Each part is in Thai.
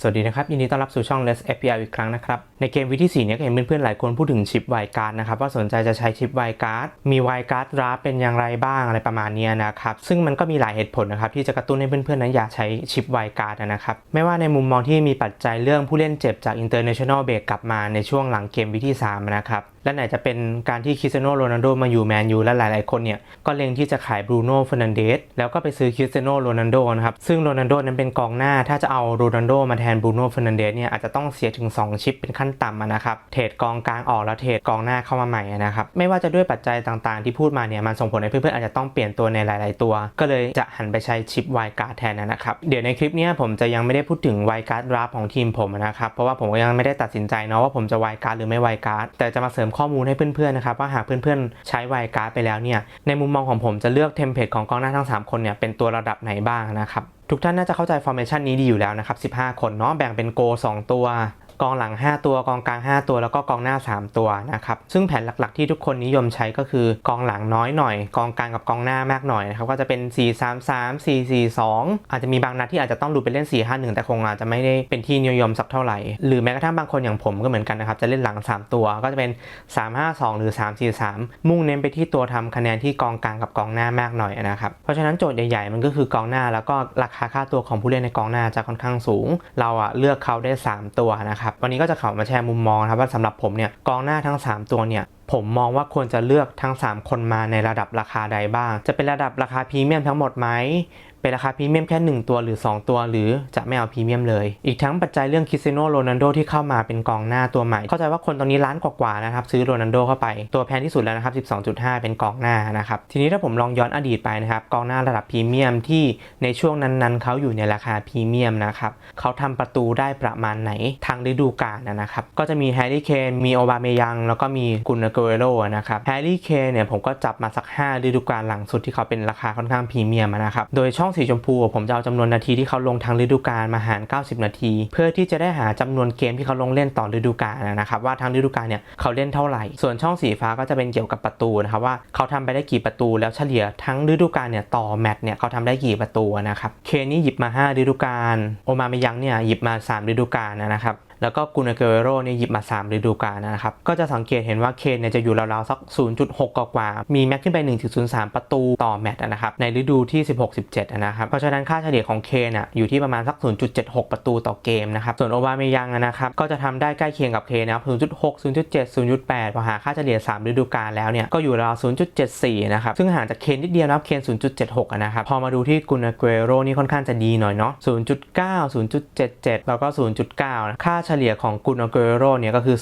สวัสดีนะครับ ยินดีต้อนรับสู่ช่อง Let's API อีกครั้งนะครับ ในเกมวิที่4เนี่ยเห็นเพื่อนๆหลายคนพูดถึงชิปไวการ์ดนะครับว่าสนใจจะใช้ชิปไวการ์ดมีไวการ์ดรับเป็นอย่างไรบ้างอะไรประมาณนี้นะครับ ซึ่งมันก็มีหลายเหตุผลนะครับที่จะกระตุ้นให้เพื่อนๆนั้นอยากใช้ชิปไวการ์ดนะครับไม่ว่าในมุมมองที่มีปัจจัยเรื่องผู้เล่นเจ็บจาก International Break กลับมาในช่วงหลังเกมวิที่3นะครับ และไหนจะเป็นการที่คริสเตียโนโรนัลโดมาอยู่แมนยูและหลาย ๆ คนเนี่ย ก็เล็งที่จะขายบรูโน่เฟอร์นันเดสแล้วก็ไปซื้อคริสเตียโนโรนัลโดนะครับ ซึ่งโรนัลโดนั้นเป็นกองหน้า ถ้าจะเอาโรนัลโดมาแทนบรูโน่เฟอร์นันเดสเนี่ยอาจจะต้องเสียถึง 2 ชิปเป็นขั้นต่ำนะครับ เทรดกองกลางออกแล้วเทรดกองหน้าเข้ามาใหม่นะครับ ไม่ว่าจะด้วยปัจจัยต่าง ๆ ที่พูดมาเนี่ยมันส่งผลให้เพื่อน ๆ อาจจะต้องเปลี่ยนตัวในหลาย ๆ ตัว ก็เลยจะหันไปใช้ชิปไวการ์ดแทนนะครับ เดี๋ยวในคลิปนี้ผมจะยังไม่ได้พูดถึงไวการ์ดรับของทีมผมนะครับ เพราะว่าผมก็ยังไม่ได้ตัดสินใจเนาะว่าผมจะไวการ์ดหรือไม่ไวการ์ดแต่จะมาเสริมข้อมูลให้เพื่อนๆนะครับว่าหากเพื่อนๆ ใช้ไวการ์ดไปแล้วเนี่ยในมุมมองของผมจะเลือกเทมเพลตของกองหน้าทั้ง 3 คนเนี่ยเป็นตัวระดับไหนบ้างนะครับทุกท่านน่าจะเข้าใจฟอร์เมชันนี้ดีอยู่แล้วนะครับ 15 คนเนาะแบ่งเป็นโก 2 ตัว กองหลัง 5 ตัวกองกลาง 5 ตัวแล้วก็กองหน้า 3 ตัวนะครับซึ่งแผนหลักๆที่ทุกคนนิยมใช้ก็คือกองหลังน้อยหน่อย กองกลางกับกองหน้ามากหน่อยนะครับก็จะเป็น 4 3 3 4 4 2 อาจจะมีบางนัดที่อาจจะต้องดูเป็นเล่น 4 5 1 แต่คงอาจจะไม่ได้เป็นที่นิยมสักเท่าไหร่ หรือแม้กระทั่งบางคนอย่างผมก็เหมือนกันนะครับจะเล่นหลัง 3 ตัวก็จะเป็น 3 5 2 หรือ 3 4 3 มุ่งเน้นไปที่ตัวทำคะแนนที่กองกลางกับกองหน้ามากหน่อยนะครับเพราะฉะนั้นโจทย์ใหญ่ๆ มันก็คือกองหน้าแล้วก็ราคาค่าตัวของผู้เล่นในกองหน้าจะค่อนข้างสูง เราอะเลือกเขาได้ 3 ตัวนะครับวันนี้ก็จะเข้ามาแชร์มุมมองนะครับว่าสำหรับผมเนี่ยกองหน้าทั้ง 3 ตัวเนี่ยผมมองว่าควรจะเลือกทั้ง 3 คนมาในระดับราคาใดบ้าง จะเป็นระดับราคาพรีเมียมทั้งหมดไหม เป็นราคาพรีเมียมแค่ 1 ตัวหรือ 2 ตัวหรือจะไม่เอาพรีเมียมเลย อีกทั้งปัจจัยเรื่องคริสเตียโนโรนัลโดที่เข้ามาเป็นกองหน้าตัวใหม่ เข้าใจว่าคนตอนนี้ล้านกว่าๆนะครับซื้อโรนัลโดเข้าไปตัวแพงที่สุดแล้วนะครับ 12.5 เป็นกองหน้านะครับทีนี้ถ้าผมลองย้อนอดีตไปนะครับกองหน้าระดับพรีเมียมที่ในช่วงนั้นๆเขาอยู่ในราคาพรีเมียมนะครับเขาทำประตูได้ประมาณไหนทางฤดูกาลนะครับก็จะมีแฮร์รี่เคนมีโอบาเมยังแล้วก็มีกุนเกเรโรนะครับแฮร์รี่เคนเนี่ยผมก็จับมาสัก5ฤดูกาลหลังสุดที่เขาเป็นราคาค่อนข้างพรีเมียมนะครับโดยช่ององสีชมพูผมจะเอาจำนวนนาทีที่เขาลงทางฤดูกาลมาหาร 90 นาที เพื่อที่จะได้หาจำนวนเกมที่เขาลงเล่นต่อฤดูกาลนะครับว่าทางฤดูกาลเนี่ยเขาเล่นเท่าไหร่ ส่วนช่องสีฟ้าก็จะเป็นเกี่ยวกับประตูนะครับว่าเขาทำไปได้กี่ประตูแล้วเฉลี่ยทั้งฤดูกาลเนี่ยต่อแมตช์เนี่ยเขาทำได้กี่ประตูนะครับเคนนี่หยิบมา 5 ฤดูกาลโอมาเมยังเนี่ยหยิบมา 3 ฤดูกาลนะครับ แล้วก็กุนเกเรโรเนี่ยหยิบมา 3 ฤดูกาลนะครับ ก็จะสังเกตเห็นว่าเคนเนี่ยจะอยู่ราวๆสัก 0.6 กว่า มีแม็กขึ้นไป 1.03 ประตูต่อแมตช์นะครับ ในฤดูที่ 16-17 นะครับ เพราะฉะนั้นค่าเฉลี่ยของเคนอะอยู่ที่ประมาณสัก 0.76 ประตูต่อเกมนะครับ ส่วนโอบาเมยังนะครับ ก็จะทำได้ใกล้เคียงกับเคนนะครับ 0.6 0.7 0.8 พอหาค่าเฉลี่ย 3 ฤดูกาลแล้วเนี่ย ก็อยู่ราว0.74 นะครับ ซึ่งห่างจากเคนนิดเดียวนะครับ เคน 0.76อะนะครับ พอมาดูที่กุนเกเรโรนี่ค่อนข้างจะดีหน่อยเนาะ0.9 0.77 แล้วก็ 0.9นะค่าเฉลี่ยของกุนเกเรโรเนี่ยก็คือ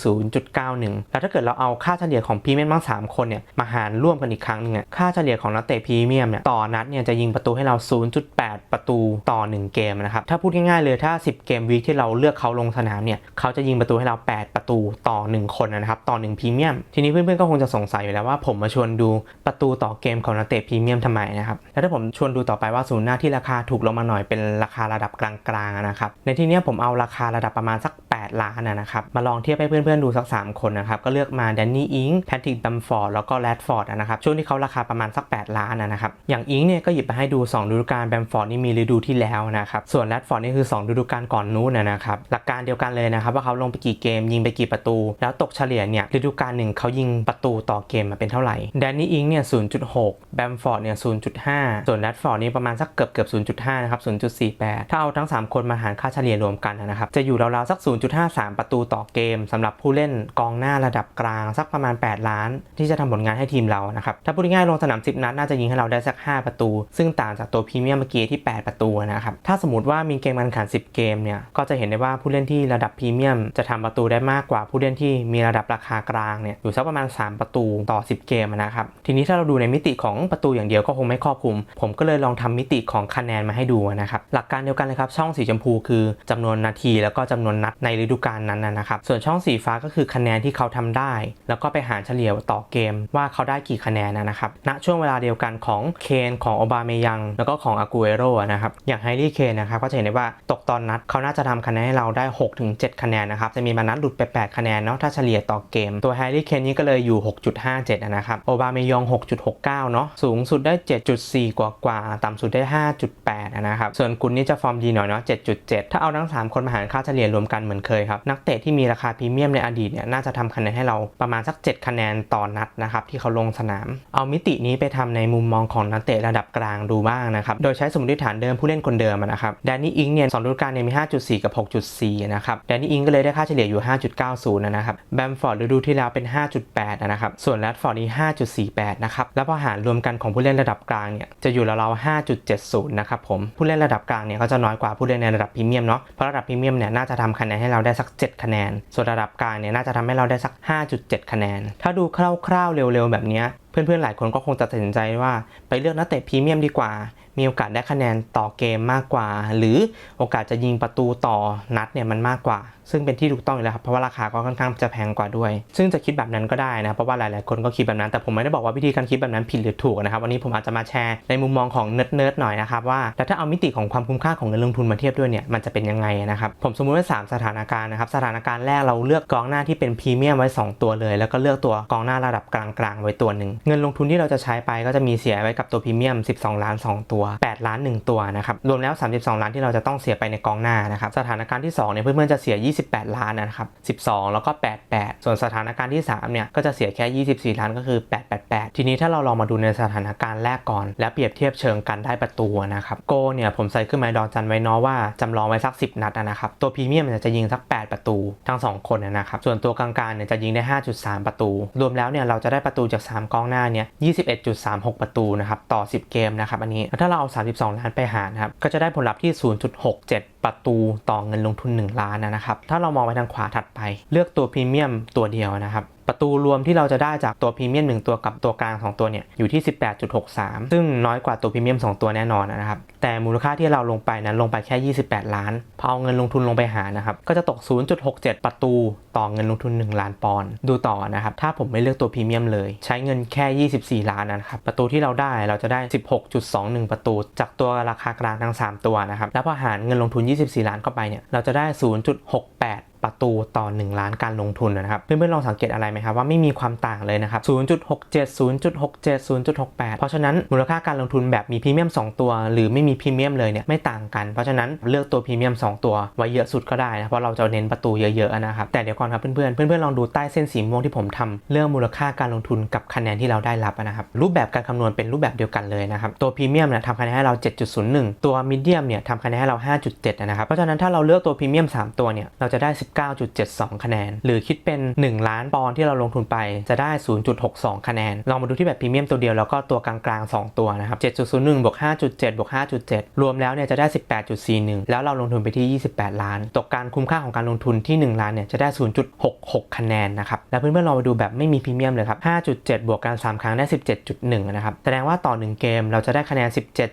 0.91 แล้วถ้าเกิดเราเอาค่าเฉลี่ยของพรีเมียมทั้ง 3 คนเนี่ยมาหารร่วมกันอีกครั้งหนึงอะค่าเฉลี่ยของนักเตะพรีเมียมเนี่ยต่อนัดเนี่ยจะยิงประตูให้เรา 0.8 ประตูต่อ 1 เกมนะครับถ้าพูดง่ายๆเลยถ้า 10 เกมวีคที่เราเลือกเขาลงสนามเนี่ยเขาจะยิงประตูให้เรา 8 ประตูต่อ 1 คนนะครับต่อ 1 พรีเมียม ทีนี้เพื่อนๆก็คงจะสงสัยอยู่แล้วว่าผมมาชวนดูประตูต่อเกมของนักเตะพรีเมียมทำไมนะครับแล้วถ้าผมชวนดูต่อไปว่าศูนย์หน้าที่ราคาถูกลงมาหน่อยเป็นราคาระดับกลางๆนะครับในที่นี้ผมเอาราคาระดับประมาณสัก8 ล้านนะครับ มาลองเทียบให้เพื่อนๆดูสัก 3 คนนะครับ ก็เลือกมาแดนนี่อิงแพทริกดัมฟอร์ดแล้วก็แรดฟอร์ดนะครับ ช่วงที่เขาราคาประมาณสัก 8 ล้านนะครับ อย่างอิงเนี่ยก็หยิบมาให้ดู 2 ฤดูกาลแบมฟอร์ดนี่มีฤดูที่แล้วนะครับ ส่วนแรดฟอร์ดนี่คือ 2 ฤดูกาลก่อนนู้นนะครับ หลักการเดียวกันเลยนะครับว่าเขาลงไปกี่เกมยิงไปกี่ประตู แล้วตกเฉลี่ยเนี่ยฤดูกาลหนึ่งเขายิงประตูต่อเกมมาเป็นเท่าไหร่แดนนี่อิงเนี่ย 0.6 แบมฟอร์ดเนี่ย 0.5 ส่วนแรดฟอร์ดนี่ประมาณสักเกือบเกือบ0.5 นะครับ 0.48 ถ้าเอาทั้ง 3 คนมาหารค่าเฉลี่ยรวมกันนะครับ จะอยู่ราวๆสัก0.53 ประตูต่อเกมสำหรับผู้เล่นกองหน้าระดับกลางสักประมาณ 8 ล้าน ที่จะทำผลงานให้ทีมเรานะครับถ้าพูดง่ายลงสนาม 10 นัดน่าจะยิงให้เราได้สัก 5 ประตู ซึ่งต่างจากตัวพรีเมียมเมื่อกี้ที่ 8 ประตูนะครับถ้าสมมติว่ามีเกมการแข่งขัน 10 เกมเนี่ยก็จะเห็นได้ว่าผู้เล่นที่ระดับพรีเมียมจะทำประตูได้มากกว่าผู้เล่นที่มีระดับราคากลางเนี่ยอยู่สักประมาณ 3 ประตูต่อ 10 เกมนะครับทีนี้ถ้าเราดูในมิติของประตูอย่างเดียวก็คงไม่ครอบคลุม ผมก็เลยลองทำมิติของคะแนนมาให้ดูนะครับหลักการเดียวกันเลยครับช่องสีชมพูคือจำนวนนาทีแล้วก็จำนวนนัดในฤฤดูกาลนั้นนะครับ ส่วนช่องสีฟ้าก็คือคะแนนที่เขาทำได้ แล้วก็ไปหารเฉลี่ยต่อเกมว่าเขาได้กี่คะแนนนะครับ ณ ช่วงเวลาเดียวกันของเคนของโอบาเมยัง แล้วก็ของอากูเอโรนะครับ อย่างไฮรี่เคนนะครับก็จะเห็นได้ว่าตกตอนนัดเขาน่าจะทำคะแนนให้เราได้6-7คะแนนนะครับ จะมีมานัดหลุดไป 8 คะแนนเนาะ ถ้าเฉลี่ยต่อเกม ตัวไฮรี่เคนนี่ก็เลยอยู่ 6.57 นะครับ โอบาเมยอง 6.69 เนาะ สูงสุดได้ 7.4 กว่ากว่า ต่ำสุดได้ 5.8 นะครับ ส่วนกุลนี่จะฟอร์มดีหน่อยเนาะ 7.7 ถ้าเอาทั้ง 3 คนมาหารค่าเฉลี่ยรวมกันเหมือนเคยครับ นักเตะที่มีราคาพรีเมียมในอดีตเนี่ยน่าจะทำคะแนนให้เราประมาณสัก 7 คะแนนต่อนัดนะครับที่เขาลงสนาม เอามิตินี้ไปทำในมุมมองของนักเตะระดับกลางดูบ้างนะครับ โดยใช้สมมติฐานเดิมผู้เล่นคนเดิมนะครับแดนนี่อิงเนี่ยสองฤดูกาลเนี่ยมี 5.4 กับ 6.4 นะครับแดนนี่อิงก็เลยได้ค่าเฉลี่ยอยู่ 5.90 นะครับแบมฟอร์ดฤดูที่แล้วเป็น 5.8 นะครับส่วนแรดฟอร์ดนี่5.48 นะครับแล้วพอหารรวมกันของผู้เล่นระดับกลางเนี่ยจะอยู่ราวๆ5.70 นะครับผมผู้เล่นระดับกลางเนี่ยเขาจะน้อยกว่าผู้เล่นในระดับพรีเมียมเนาะเพราะระดับพรีเมียมเนี่ยน่าจะทำคะแนนให้เราได้สัก 7 คะแนน ส่วนระดับกลางเนี่ยน่าจะทำให้เราได้สัก 5.7 คะแนน ถ้าดูคร่าวๆเร็วๆแบบนี้ เพื่อนๆหลายคนก็คงจะตัดสินใจว่าไปเลือกนักเตะพรีเมียมดีกว่า มีโอกาสได้คะแนนต่อเกมมากกว่า หรือโอกาสจะยิงประตูต่อนัดเนี่ยมันมากกว่า ซึ่งเป็นที่ถูกต้องอยู่แล้วครับเพราะว่าราคาก็ค่อนข้างจะแพงกว่าด้วย ซึ่งจะคิดแบบนั้นก็ได้นะเพราะว่าหลายๆคนก็คิดแบบนั้นแต่ผมไม่ได้บอกว่าวิธีการคิดแบบนั้นผิดหรือถูกนะครับวันนี้ผมอาจจะมาแชร์ในมุมมองของเนิร์ดๆหน่อยนะครับว่าแต่ถ้าเอามิติของความคุ้มค่าของเงินลงทุนมาเทียบด้วยเนี่ยมันจะเป็นยังไงนะครับผมสมมุติว่า 3 สถานการณ์นะครับสถานการณ์แรกเราเลือกกองหน้าที่เป็นพรีเมียมไว้ 2 ตัวเลย แล้วก็เลือกตัวกองหน้าระดับกลางๆไว้ตัวหนึ่งเงินลงทุนที่เราจะใช้ไปก็จะมีเสียไว้กับตัวพรีเมียม 12 ล้าน 2 ตัว 8 ล้าน 1 ตัวนะครับรวมแล้ว 32 ล้านที่เราจะต้องเสียไปในกองหน้านะครับสถานการณ์ที่2เนี่ยเพื่อนๆจะเสีย 28 ล้านนะครับ12 แล้วก็ 88 ส่วนสถานการณ์ที่3เนี่ยก็จะเสียแค่ 24 ล้านก็คือ 888 ทีนี้ถ้าเราลองมาดูในสถานการณ์แรกก่อน และเปรียบเทียบเชิงการได้ประตูนะครับโกเนี่ยผมใส่ขึ้นมาดอนจันไว้เนาะว่าจำลองไว้สัก 10 นัดนะครับตัวพรีเมียมเนี่ยจะยิงสัก 8 ประตูทั้ง 2 คนนะครับส่วนตัวกลางๆเนี่ยจะยิงได้ 5.3 ประตู รวมแล้วเนี่ยเราจะได้ประตูจาก 3กองหน้าเนี่ย21.36 ประตูนะครับต่อ 10 เกมนะครับอันนี้แล้วถ้าเราเอา 32 ล้านไปหารนะครับก็จะได้ผลลัพธ์ที่ 0.67 ประตูต่อเงินลงทุน 1 ล้านนะครับถ้าเรามองไปทางขวาถัดไป เลือกตัวพรีเมียมตัวเดียวนะครับ ประตูรวมที่เราจะได้จากตัวพรีเมียม1ตัวกับตัวกลาง 2 ตัวเนี่ยอยู่ที่ 18.63 ซึ่งน้อยกว่าตัวพรีเมียม 2 ตัวแน่นอนนะครับ แต่มูลค่าที่เราลงไปนั้นลงไปแค่ 28 ล้าน พอเอาเงินลงทุนลงไปหารนะครับ ก็จะตก 0.67 ประตูต่อเงินลงทุน 1 ล้านปอนด์ดูต่อนะครับ ถ้าผมไม่เลือกตัวพรีเมียมเลย ใช้เงินแค่ 24 ล้านนะครับ ประตูที่เราได้เราจะได้ 16.21 ประตู จากตัวราคากลางทั้ง 3 ตัวนะครับ แล้วพอหารเงินลงทุน 24 ล้านเข้าไปเนี่ยเราจะได้ 0.68 ประตูต่อ 1 ล้านการลงทุนนะครับ เพื่อนๆลองสังเกตอะไรไหมครับว่าไม่มีความต่างเลยนะครับ 0.67 0.67 0.68 เพราะฉะนั้นมูลค่าการลงทุนแบบมีพรีเมียม 2 ตัว หรือไม่มีพรีเมียมเลยเนี่ยไม่ต่างกัน เพราะฉะนั้นเลือกตัวพรีเมียม 2 ตัวไว้เยอะสุดก็ได้นะ เพราะเราจะเน้นประตูเยอะๆนะครับ แต่เดี๋ยวก่อนครับเพื่อนๆ เพื่อนๆลองดูใต้เส้นสีม่วงที่ผมทำเรื่องมูลค่าการลงทุนกับคะแนนที่เราได้รับนะครับ รูปแบบการคำนวณเป็นรูปแบบเดียวกันเลยนะครับ ตัวพรีเมียมเนี่ยทำคะแนนให้เรา 7.01 ตัวมีเดียมเนี่ยทำคะแนนให้เรา 5.7 นะครับ เพราะฉะนั้นถ้าเราเลือกตัวพรีเมียม 3 ตัวเนี่ยเราจะได้9.72 คะแนน หรือคิดเป็น 1 ล้านปอนด์ที่เราลงทุนไปจะได้ 0.62 คะแนน ลองมาดูที่แบบพรีเมียมตัวเดียวแล้วก็ตัวกลางๆ 2 ตัวนะครับ 7.01บวก5.7บวก5.7 รวมแล้วเนี่ยจะได้ 18.41 แล้วเราลงทุนไปที่ 28 ล้าน ตกการคุ้มค่าของการลงทุนที่ 1 ล้านเนี่ยจะได้ 0.66 คะแนนนะครับ แล้วเพื่อนๆลองมาดูแบบไม่มีพรีเมียมเลยครับ 5.7 บวกกัน3ครั้งได้ 17.1 นะครับ แสดงว่าต่อ 1 เกมเราจะได้คะแนน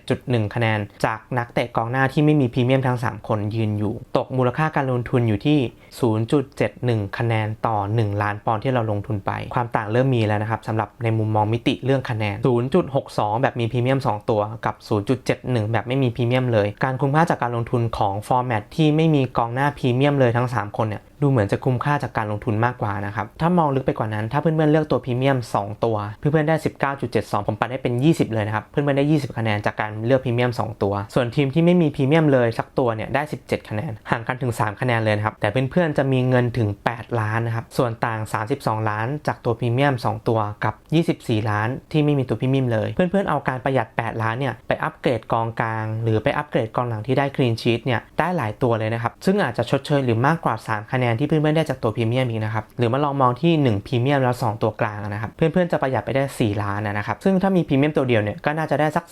17.1 คะแนน จากนักเตะกองหน้าที่ไม่มีพรีเมียมทั้ง 3 คนยืนอยู่ ตกมูลค่าการลงทุนอยู่ที่0.71 คะแนนต่อ 1 ล้านปอนด์ที่เราลงทุนไป ความต่างเริ่มมีแล้วนะครับสำหรับในมุมมองมิติเรื่องคะแนน 0.62 แบบมีพรีเมียม 2 ตัวกับ 0.71 แบบไม่มีพรีเมียมเลย การคุ้มค่าจากการลงทุนของฟอร์แมตที่ไม่มีกองหน้าพรีเมียมเลยทั้ง 3 คนเนี่ย ดูเหมือนจะคุ้มค่าจากการลงทุนมากกว่านะครับ ถ้ามองลึกไปกว่านั้น ถ้าเพื่อนๆเลือกตัวพรีเมียม 2 ตัว เพื่อนๆได้ 19.72 ผมปัดได้เป็น 20 เลยนะครับ เพื่อนๆได้ 20 คะแนนจากการเลือกพรีเมียม 2 ตัว ส่วนทีมที่ไม่มีพรีเมียมเลยสักตัวเนี่ยได้ 17 คะแนน ห่างกันถึง 3 คะแนนเลยนะครับ แต่เพื่อนๆจะมีเงินถึง 8 ล้านนะครับ ส่วนต่าง 32 ล้าน จากตัวพรีเมียม 2 ตัวกับ 24 ล้าน ที่ไม่มีตัวพรีเมียมเลย เพื่อนๆเอาการประหยัด 8 ล้านเนี่ยไปอัปเกรดกองกลาง หรือไปอัปเกรดกองหลังที่ได้คลีนชีตเนี่ยได้หลายตัวเลยนะครับซึ่งอาจจะชดเชยหรือมากกว่า 3 คะแนนนที่เพื่อนๆได้จากตัวพรีเมียมอีกนะครับหรือมาลองมองที่1พรีเมียมแล้ว 2 ตัวกลางนะครับเพื่อนๆจะประหยัดไปได้ 4 ล้านนะครับซึ่งถ้ามีพรีเมียมตัวเดียวเนี่ยก็น่าจะได้สัก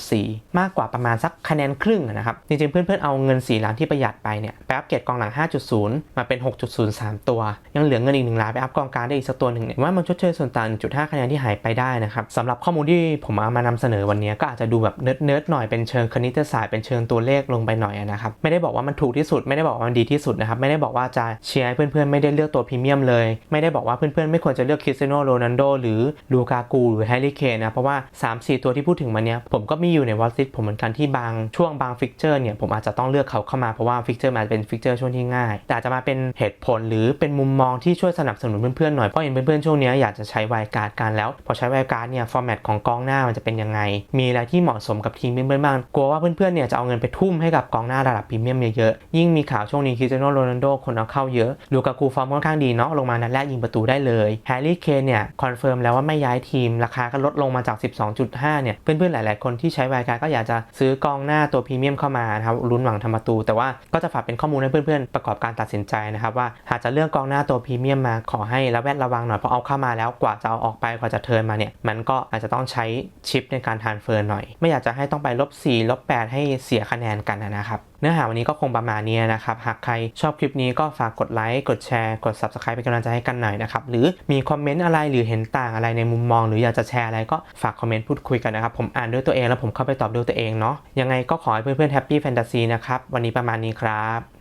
18.4 มากกว่าประมาณสักคะแนนครึ่งนะครับจริงๆเพื่อนๆเอาเงิน 4 ล้านที่ประหยัดไปเนี่ยไปอัปเกรดกองหลัง 5.0 มาเป็น 6.03 ตัว ยังเหลือเงินอีก1ล้านไปอัพกองกลางได้อีกสักตัวหนึ่งเนี่ยว่ามันชดเชยส่วนต่าง 1.5 คะแนนที่หายไปได้นะครับสำหรับข้อมูลที่ผมเอามานำเสนอวันนี้ก็อาจจะดูแบบเนิร์ดๆหน่อยเป็นเชิงคณิตศาสตร์เป็นเชิงตัวเลขลงไปหน่อยนะครับไม่ได้บอกว่ามันถูกที่สุดไม่ได้บอกว่ามันดีที่สุดนะครับไม่ได้บอกว่าจะเชียร์ให้เพื่อนๆไม่ได้เลือกตัวพรีเมียมเลย ไม่ได้บอกว่าเพื่อนๆไม่ควรจะเลือกคริสเตียโนโรนัลโดหรือลูกากูหรือแฮร์รี่เคนนะเพราะว่า 3-4 ตัวที่พูดถึงมาเนี้ยผมก็มีอยู่ในวอลซิตผมเหมือนกันที่บางช่วงบางฟิกเจอร์เนี่ยผมอาจจะต้องเลือกเขาเข้ามาเพราะว่าฟิกเจอร์มันอาจจะเป็นฟิกเจอร์ช่วงที่ง่ายแต่จะมาเป็นเหตุผลหรือเป็นมุมมองที่ช่วยสนับสนุนเพื่อนๆหน่อยเพราะเห็นเพื่อนๆช่วงเนี้ยอยากจะใช้ไวการ์ดกันแล้ว พอใช้ไวการ์ดเนี่ยฟอร์แมตของกองหน้ามันจะเป็นยังไง มีอะไรที่เหมาะสมกับทีมเพื่อนๆบ้างกลัวว่าเพื่อนๆเนี่ยจะเอาเงินไปทุ่มให้กับกองหน้าระดับพรีเมียมเยอะๆยิ่งมีข่าวช่วงนี้คริสเตียโนโรนัลโดคนเอาเข้าเยอะลูกากูฟอร์มค่อนข้างดีเนาะลงมานัดแรกยิงประตูได้เลยแฮร์รี่เคนเนี่ยคอนเฟิร์มแล้วว่าไม่ย้ายทีม ราคาก็ลดลงมาจาก 12.5 เนี่ย เพื่อนๆ หลาย ๆ คนที่ใช้ไวการก็อยากจะซื้อกองหน้าตัวพรีเมียมเข้ามานะครับลุ้นหวังทำประตู แต่ว่าก็จะฝากเป็นข้อมูลให้เพื่อนๆ ประกอบการตัดสินใจนะครับว่าหากจะเลือกกองหน้าตัวพรีเมียมมาขอให้ระแวดระวังหน่อยเพราะเอาเข้ามาแล้วกว่าจะเอาออกไปกว่าจะเทิร์นมาเนี่ยมันก็อาจจะต้องใช้ชิปในการทานเฟิร์นหน่อย ไม่อยากจะให้ต้องไปลบ4ลบ8ให้เสียคะแนนกันนะครับ เนื้อหาวันนี้ก็คงประมาณนี้นะครับ หากใครชอบคลิปนี้ก็ฝากกดไลค์ กดแชร์ กด Subscribe เป็นกำลังใจให้กันหน่อยนะครับ หรือมีคอมเมนต์อะไรหรือเห็นต่างอะไรในมุมมอง หรืออยากจะแชร์อะไรก็ฝากคอมเมนต์พูดคุยกันนะครับ ผมอ่านด้วยตัวเองแล้วผมเข้าไปตอบด้วยตัวเองเนาะ ยังไงก็ขอให้เพื่อนๆแฮปปี้แฟนตาซีนะครับ วันนี้ประมาณนี้ครับ